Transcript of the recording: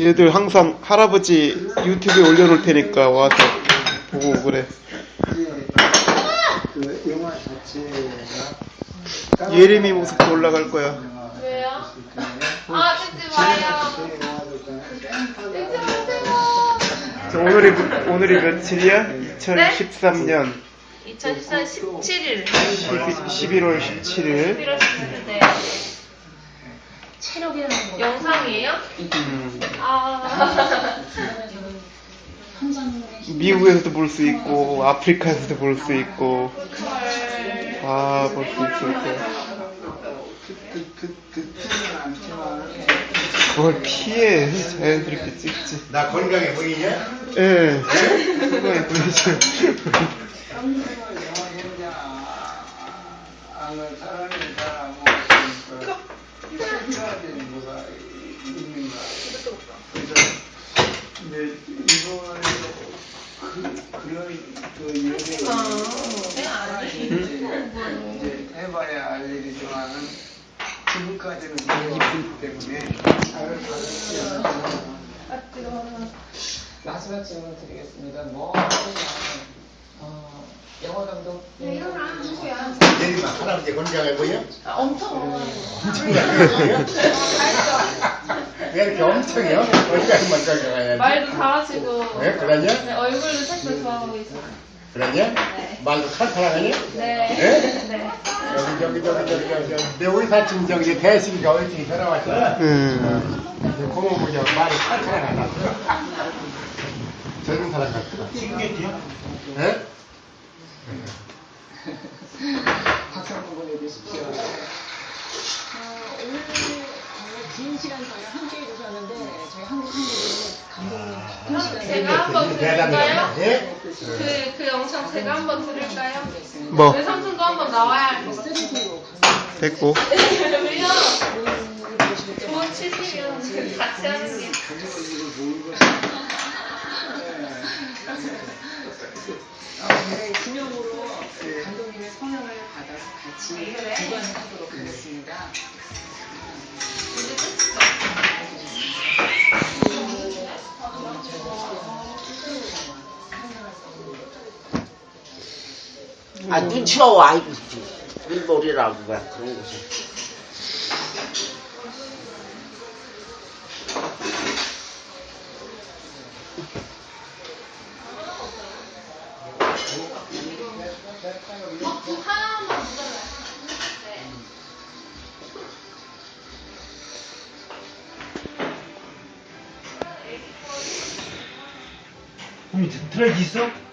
얘들 항상 할아버지 유튜브에 올려놓을 테니까 와서 보고 그래. 이제 그 영화 자체가 예림이 모습도 올라갈 거야. 왜요? 아, 찍지 마요. 오늘이 오늘이 며칠이야? 2013년 2014년 17일. 11 월 17일. 11월 17일. 네. 영상이에요? 음, 아. 미국에서도 볼 수 있고 아프리카에서도 볼 수 있고 헐. 다볼수 있을. 그, 그, 그 않지만 뭘 피해 자연스럽게 찍지. 나 건강해 보이냐? 예. 그거에 보이죠. 영화 현장을 사람이 해야 되는 이제 이번에 그, 그런 그 네, 아니. 이제 해봐야 알 일이지만은 지금까지는 몰랐기 때문에 알을 받았어요. 마지막 질문 드리겠습니다. 뭐, 어, 영화 감독. 내리막 할아버지 건강해 보여? 엄청. 왜 이렇게 엄청요? 어디까지만 건강해야지? 말도 잘하시고. 네, 그러냐? 네, 얼굴도 색도 좋아하고 있어요. 그러냐? 말도 칼칼하냐? 네. 네? 네. 여기 저기 저기 저기 저기 저기 내 의사친 저기 대식이가 어디 살아왔어? 음. 고모 보자 말이 칼칼하다. 젊은 사람 같아. 신기지요? 예? 보내주십시오. 어, 오늘 정말 긴 시간 동안 함께 해주셨는데 저희 한국 한국인은 감독님 깊은 시간을 제가 한번 들을까요? 예? 그, 그 영상 제가 한번 들을까요? 뭐 외삼촌도 한번 나와야 할 것 같아요. 스리로 됐고. 왜요? 돈 치시면 같이 하는 게. 네, 기념으로 같이 주관을 하도록 하겠습니다. 아, 눈치가 아이고, 일몰이라고 왜 그런 거지. 그럼 트랙 있어?